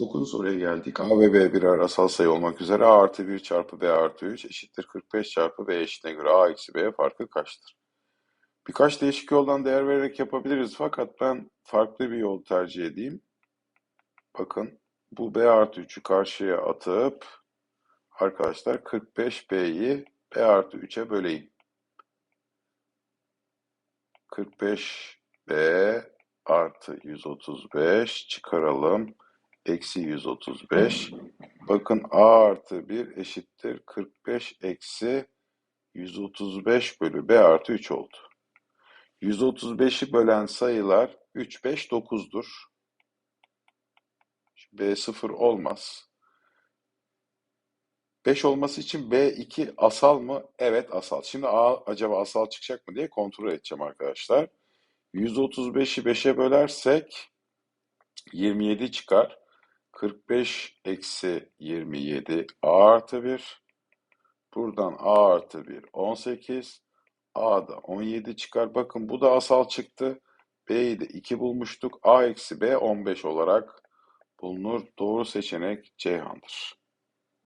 Dokuzuncu soruya geldik. A ve B birer asal sayı olmak üzere A artı 1 çarpı B artı 3 eşittir 45 çarpı B eşitine göre A eksi B farkı kaçtır? Birkaç değişik yoldan değer vererek yapabiliriz fakat ben farklı bir yol tercih edeyim. Bakın bu B artı 3'ü karşıya atıp arkadaşlar 45B'yi B artı 3'e böleyim. 45B artı 135 çıkaralım. Eksi 135. Bakın A artı 1 eşittir 45 eksi 135 bölü B artı 3 oldu. 135'i bölen sayılar 3, 5, 9'dur. B 0 olmaz. 5 olması için B2 asal mı? Evet asal. Şimdi A acaba asal çıkacak mı diye kontrol edeceğim arkadaşlar. 135'i 5'e bölersek 27 çıkar. 45 eksi 27 A artı 1. Buradan A artı 1 18. A da 17 çıkar. Bakın bu da asal çıktı. B'yi de 2 bulmuştuk. A eksi B 15 olarak bulunur. Doğru seçenek Ceyhan'dır.